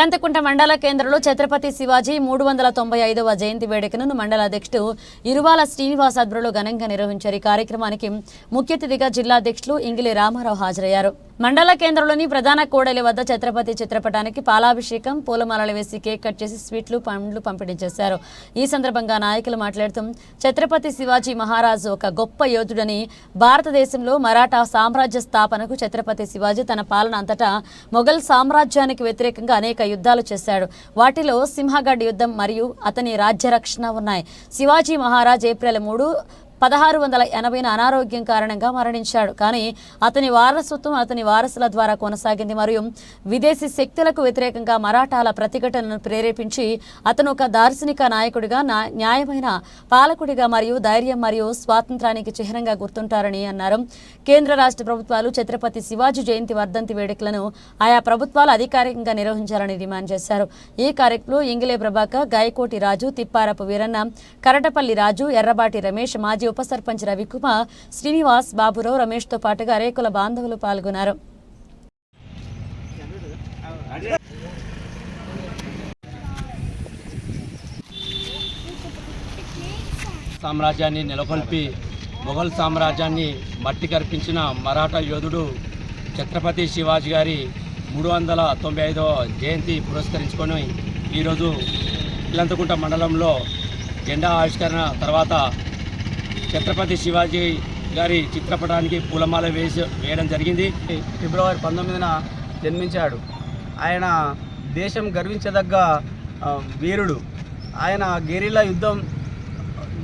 ఇల్లంతకుంట మండల కేంద్రంలో ఛత్రపతి శివాజీ మూడు వందల తొంభై ఐదవ జయంతి వేడుకను మండల అధ్యక్షుడు ఇరువాల శ్రీనివాస్ ఆధ్వర్యంలో ఘనంగా నిర్వహించారు. ఈ కార్యక్రమానికి ముఖ్య అతిథిగా జిల్లా అధ్యక్షులు ఇంగిలి రామారావు హాజరయ్యారు. మండల కేంద్రంలోని ప్రధాన కూడలి వద్ద ఛత్రపతి చిత్రపటానికి పాలాభిషేకం పూలమాలలు వేసి కేక్ కట్ చేసి స్వీట్లు పండ్లు పంపిణీ చేశారు. ఈ సందర్భంగా నాయకులు మాట్లాడుతూ ఛత్రపతి శివాజీ మహారాజు ఒక గొప్ప యోధుడని భారతదేశంలో మరాఠా సామ్రాజ్య స్థాపనకు ఛత్రపతి శివాజీ తన పాలన అంతటా మొఘల్ సామ్రాజ్యానికి వ్యతిరేకంగా అనేక యుద్ధాలు చేశాడు. వాటిలో సింహగఢ్ యుద్ధం మరియు అతని రాజ్య రక్షణ ఉన్నాయి. శివాజీ మహారాజ్ ఏప్రిల్ మూడు పదహారు వందల ఎనభైన అనారోగ్యం కారణంగా మరణించాడు. కానీ అతని వారసత్వం అతని వారసుల ద్వారా కొనసాగింది. మరియు విదేశీ శక్తులకు వ్యతిరేకంగా మరాఠాల ప్రతిఘటనను ప్రేరేపించి అతను ఒక దార్శనిక నాయకుడిగా నా- న్యాయమైన పాలకుడిగా మరియు ధైర్యం మరియు స్వాతంత్రానికి చిహ్నంగా గుర్తుంటారని అన్నారు. కేంద్ర రాష్ట్ర ప్రభుత్వాలు ఛత్రపతి శివాజీ జయంతి వర్ధంతి వేడుకలను ఆయా ప్రభుత్వాలు అధికారికంగా నిర్వహించాలని డిమాండ్ చేశారు. ఈ కార్యక్రమంలో ఇంగిలే ప్రభాకర్ గాయకోటి రాజు తిప్పారపు వీరన్న కరటపల్లి రాజు ఎర్రబాటి రమేష్ మాజీ ఉప సర్పంచ్ రవికుమార్ శ్రీనివాస్ బాబురావు రమేష్తో పాటుగా రేకుల బాంధవులు పాల్గొన్నారు. సామ్రాజ్యాన్ని నెలకొల్పి మొఘల్ సామ్రాజ్యాన్ని మట్టి కర్పించిన మరాఠా యోధుడు ఛత్రపతి శివాజీ గారి మూడు వందల తొంభై ఐదవ జయంతి పురస్కరించుకొని ఈరోజు ఇల్లంతకుంట మండలంలో జెండా ఆవిష్కరణ తర్వాత ఛత్రపతి శివాజీ గారి చిత్రపటానికి పూలమాల వేసి వేయడం జరిగింది. ఫిబ్రవరి పంతొమ్మిదిన జన్మించాడు. ఆయన దేశం గర్వించదగ్గ వీరుడు. ఆయన గెరిలా యుద్ధం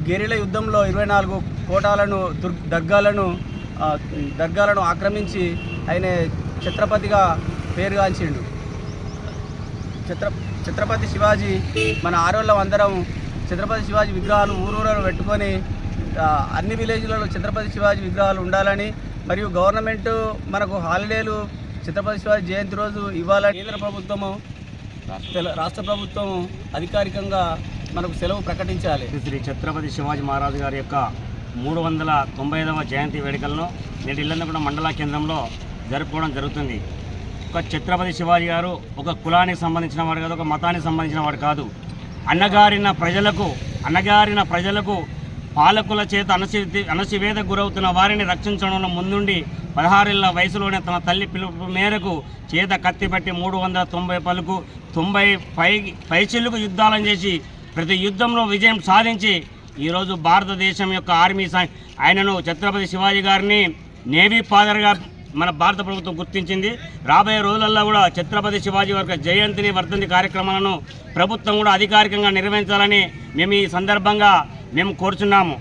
గెరిల యుద్ధంలో ఇరవై నాలుగు కోటాలను దుర్ దర్గాలను దర్గాలను ఆక్రమించి ఆయన ఛత్రపతిగా పేరుగాంచిండు. ఛత్ర ఛత్రపతి శివాజీ మన ఆరోళ్ళం అందరం ఛత్రపతి శివాజీ విగ్రహాలు ఊరూరలు పెట్టుకొని అన్ని విలేజ్లలో ఛత్రపతి శివాజీ విగ్రహాలు ఉండాలని మరియు గవర్నమెంట్ మనకు హాలిడేలు ఛత్రపతి శివాజీ జయంతి రోజు ఇవ్వాలని కేంద్ర ప్రభుత్వము తెల- రాష్ట్ర ప్రభుత్వం అధికారికంగా మనకు సెలవు ప్రకటించాలి. శ్రీ ఛత్రపతి శివాజీ మహారాజు గారి యొక్క మూడు వందల తొంభై ఐదవ జయంతి వేడుకలను నేటి ఇల్లందగూడ మండల కేంద్రంలో జరుపుకోవడం జరుగుతుంది. ఒక ఛత్రపతి శివాజీ గారు ఒక కులానికి సంబంధించిన వాడు కాదు ఒక మతానికి సంబంధించిన వాడు కాదు. అన్నగారిన ప్రజలకు అన్నగారిన ప్రజలకు పాలకుల చేత అనసి అనసివేద గురవుతున్న వారిని రక్షించడంలో ముందుండి పదహారేళ్ళ వయసులోనే తన తల్లి పిలుపు మేరకు చేత కత్తిపట్టి మూడు వందల తొంభై పలుకు తొంభై పై పైచిల్లుకు యుద్ధాలను చేసి ప్రతి యుద్ధంలో విజయం సాధించి ఈరోజు భారతదేశం యొక్క ఆర్మీ ఆయనను ఛత్రపతి శివాజీ గారిని నేవీ ఫాదర్గా మన భారత ప్రభుత్వం గుర్తించింది. రాబోయే రోజులలో కూడా ఛత్రపతి శివాజీ వారి జయంతిని వర్ధంతి కార్యక్రమాలను ప్రభుత్వం కూడా అధికారికంగా నిర్వహించాలని మేము ఈ సందర్భంగా మేము కోరుచున్నాము.